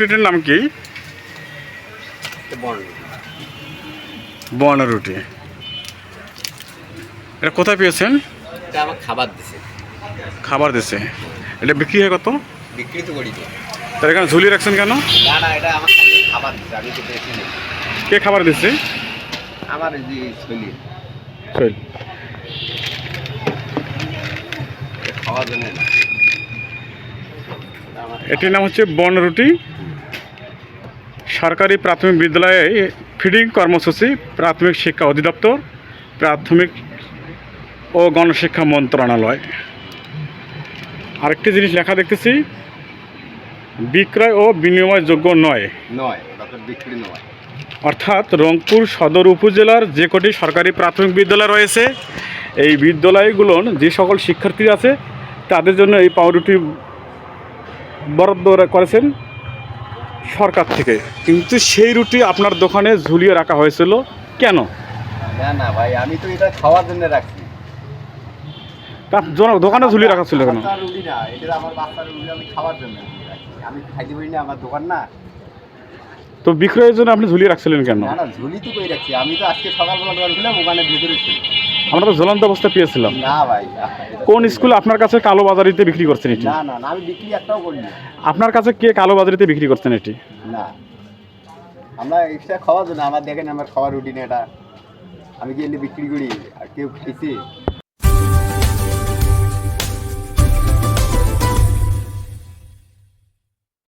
রুটির নাম কি? বন রুটি। এটা কোথায় পেয়েছেন? এটা আমার খাবার দিছে। খাবার দিছে। এটা বিক্রি হয় কত? বিক্রি তো করি। তার এখানে ঝুলিয়ে রাখছেন কেন? না না এটা আমার খাবার দিছে আমি তো কে খাবার দিচ্ছে আমার এই যে শৈলী শৈল খাওয়ার জন্য না। এটা আমার এটির নাম হচ্ছে বর্ণ রুটি। সরকারি প্রাথমিক বিদ্যালয়ে ফিডিং কর্মসূচি প্রাথমিক শিক্ষা অধিদপ্তর প্রাথমিক ও গণশিক্ষা মন্ত্রণালয়। আরেকটি জিনিস লেখা দেখতেছি বিক্রয় ও বিনিময়যোগ্য নয়। নয় বিক্রি নয়। অর্থাৎ রংপুর সদর উপজেলার যে কটি সরকারি প্রাথমিক বিদ্যালয় রয়েছে এই বিদ্যালয়গুলোর যে সকল শিক্ষার্থী আছে তাদের জন্য এই পাউরুটি বরাদ্দ করেছেন। সরকার থেকে। কিন্তু সেই রুটি আপনার দোকানে ঝুলিয়ে রাখা হয়েছিল। কেন? না না ভাই আমি তো এটা খাওয়ার জন্য রাখছি। দোকানে ঝুলিয়ে রাখা ছিল কেন? রুটি না এটা আমার বাচ্চার রুটি আমি খাওয়ার জন্য আমি খাইতে পারি না আমার দোকান না। তো বিক্রয়ের জন্য আপনি ঝুলিয়ে রাখছিলেন কেন? না না ঝুলি তো রাখছি। আমি তো আজকে সকালবেলা দোকান ওখানে ভিতরে ছিল আমরা তো জ্বলন্ত অবস্থা পেয়েছিলাম। না ভাই কোন স্কুলে আপনার কাছে কালো বাজারিতে বিক্রি করছেন এটি? না না না আমি বিক্রি একটাও করিনি। আপনার কাছে কে কালো বাজারিতে বিক্রি করছেন এটি? না। আমরা এক্সট্রা খাওয়ার জন্য আমার দেখেন আমার খাওয়ার রুটিন এটা। আমি এনে বিক্রি করি? আর কেউ খেয়েছে?